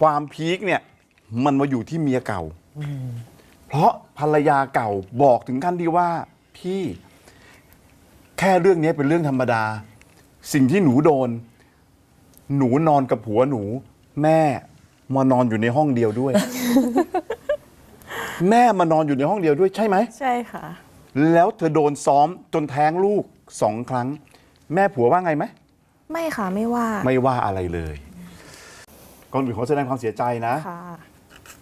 ความพีคเนี่ยมันมาอยู่ที่เมียเก่า เพราะภรรยาเก่าบอกถึงขั้นที่ว่าพี่แค่เรื่องนี้เป็นเรื่องธรรมดา สิ่งที่หนูโดน หนูนอนกับผัวหนู แม่มานอนอยู่ในห้องเดียวด้วย แม่มานอนอยู่ในห้องเดียวด้วยใช่ไหมใช่ค่ะ แล้วเธอโดนซ้อมจนแท้งลูกสองครั้ง แม่ผัวว่าไงไหมไม่ค่ะไม่ว่า ไม่ว่าอะไรเลย ก่อนอื่นขอแสดงความเสียใจนะค่ะ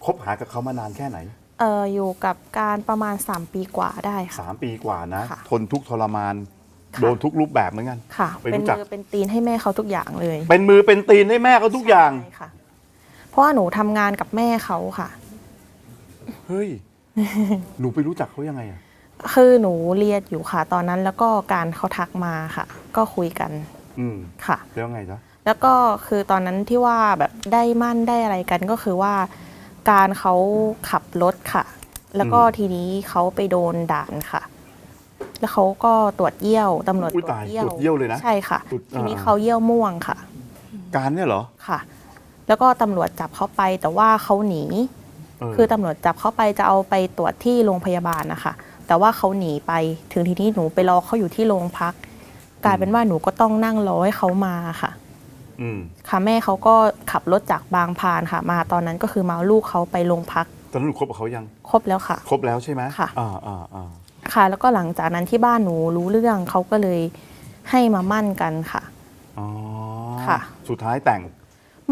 คบหากับเขามานานแค่ไหน เอออยู่กับการประมาณ 3 ปีกว่าได้ค่ะสามปีกว่านะ ค่ะทนทุกข์ทรมาน ค่ะ โดนทุกรูปแบบเหมือนกัน ค่ะไปเป็นรู้จัก มือเป็นตีนให้แม่เขาทุกอย่างเลยเป็นมือเป็นตีนให้แม่เขาทุกอย่าง ใช่ค่ะ เพราะว่าหนูทำงานกับแม่เขาค่ะ เฮ้ย หนูไปรู้จักเขายังไงอะคือหนูเรียนอยู่ค่ะ ตอนนั้นแล้วก็การเขาทักมาค่ะ ก็คุยกันอืมค่ะ แล้วไงจ๊ะ แล้วก็คือตอนนั้นที่ว่าแบบได้มั่นได้อะไรกันก็คือว่า การเขาขับรถค่ะ แล้วก็ทีนี้เขาไปโดนด่านค่ะ แล้วเขาก็ตรวจเยี่ยวตำรวจอุ้ยตรวตาจยเยี่ยตวรวจเยี่ยวเลยนะใช่ค่ะ ตรวจทีนี้อ่า เขาเยี่ยวม่วงค่ะ การเนี่ยเหรอค่ะ แล้วก็ตำรวจจับเขาไปแต่ว่าเขาหนีเออคือตำรวจจับเขาไปจะเอาไปตรวจที่โรงพยาบาลนะคะ แต่ว่าเขาหนีไป ถึงทีนี้หนูไปรอเขาอยู่ที่โรงพัก กลายเป็นว่าหนูก็ต้องนั่งรอให้เขามาค่ะอืม ค่ะแม่เขาก็ขับรถจากบางพานค่ะ มาตอนนั้นก็คือมาเอาลูกเขาไปโรงพักตอนนั้นหนูคบกับเขายังครบแล้วค่ะ ครบแล้วใช่ไหมค่ะอ่าอ่าอ่าค่ะ แล้วก็หลังจากนั้นที่บ้านหนูรู้เรื่องเขาก็เลยให้มามั่นกันค่ะอ๋อค่ะ สุดท้ายแต่ง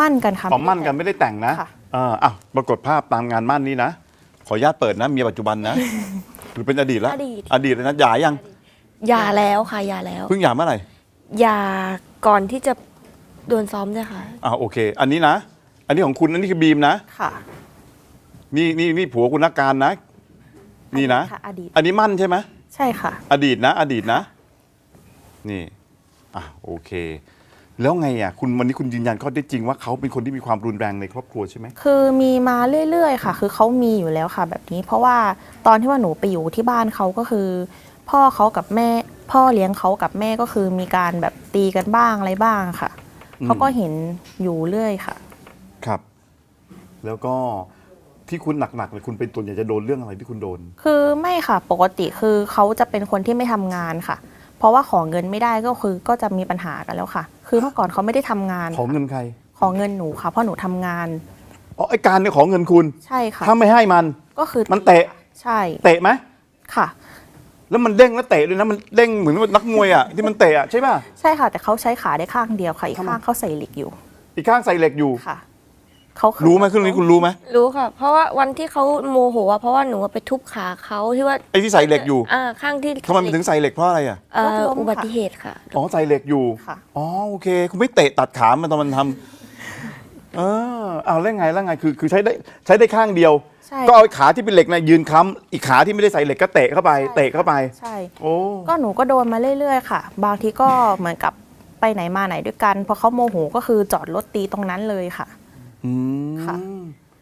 มั่นกันค่ะขอมั่นกันไม่ได้แต่งนะค่ะอ่าอะปรากฏภาพตามงานมั่นนี้นะขออนุญาตเปิดนะเมียปัจจุบันนะ หรือเป็นอดีตแล้วอดีต อดีตเลยนะหย่ายังหย่าแล้วค่ะหย่าแล้ว เพิ่งหย่าเมื่อไหร่หย่าก่อนที่จะ โดนซ้อมด้วยค่ะ อ่าโอเค อันนี้นะ อันนี้ของคุณอันนี้คือบีมนะ ค่ะ นี่นี่นี่ผัวคุณนักการนะ นี่นะ ค่ะอดีต อันนี้มั่นใช่ไหมใช่ค่ะ อดีตนะ อดีตนะ นี่ อะโอเค แล้วไงอะ คุณวันนี้คุณยืนยันข้อเท็จจริงว่าเขาเป็นคนที่มีความรุนแรงในครอบครัวใช่ไหม คือมีมาเรื่อยๆ ค่ะ คือเขามีอยู่แล้วค่ะ แบบนี้ เพราะว่าตอนที่ว่าหนูไปอยู่ที่บ้านเขาก็คือ พ่อเขากับแม่ พ่อเลี้ยงเขากับแม่ก็คือมีการแบบตีกันบ้างอะไรบ้างค่ะอืม เขาก็เห็นอยู่เรื่อยค่ะ ครับ แล้วก็ที่คุณหนักๆเลยคุณเป็นตัวใหญ่จะโดนเรื่องอะไรที่คุณโดน คือไม่ค่ะปกติคือเขาจะเป็นคนที่ไม่ทำงานค่ะ เพราะว่าขอเงินไม่ได้ก็คือก็จะมีปัญหากันแล้วค่ะ คือเมื่อก่อนเขาไม่ได้ทำงานขอเงินใครขอเงินหนูค่ะเพราะหนูทำงานอ๋อไอการเนี่ยขอเงินคุณ ใช่ค่ะ ถ้าไม่ให้มัน ก็คือมันเตะ ใช่เตะไหมค่ะ แล้วมันเด้งแล้วเตะด้วยนะมันเด้งเหมือนนักมวยอะที่มันเตะอะใช่ป่ะใช่ค่ะ แต่เขาใช้ขาได้ข้างเดียวค่ะอีกทำไมข้างเขาใส่เหล็กอยู่ อีกข้างใส่เหล็กอยู่ค่ะเขาเคยรู้ไหมเครื่องนี้คุณรู้ไหมรู้ค่ะ เพราะว่าวันที่เขาโมโหอะเพราะว่าหนูไปทุบขาเขาที่ว่าไอ้ที่ใส่เหล็กอยู่อ่าข้างที่ทำไมมันถึงใส่เหล็กเพราะอะไรอะเอ่ออุบัติเหตุค่ะอ๋อใส่เหล็กอยู่ค่ะอ๋อโอเค คุณไม่เตะตัดขามันตอนมันทำเออเอาแล้วไงแล้วไงคือคือใช้ได้ใช้ได้ข้างเดียว ใช่ ก็เอาขาที่เป็นเหล็กนะยืนค้ำอีกขาที่ไม่ได้ใส่เหล็กก็เตะเข้าไป เตะเข้าไป ใช่ โอ้ก็หนูก็โดนมาเรื่อยๆค่ะ บางทีก็เหมือนกับไปไหนมาไหนด้วยกันพอเขาโมโหก็คือจอดรถตีตรงนั้นเลยค่ะอืม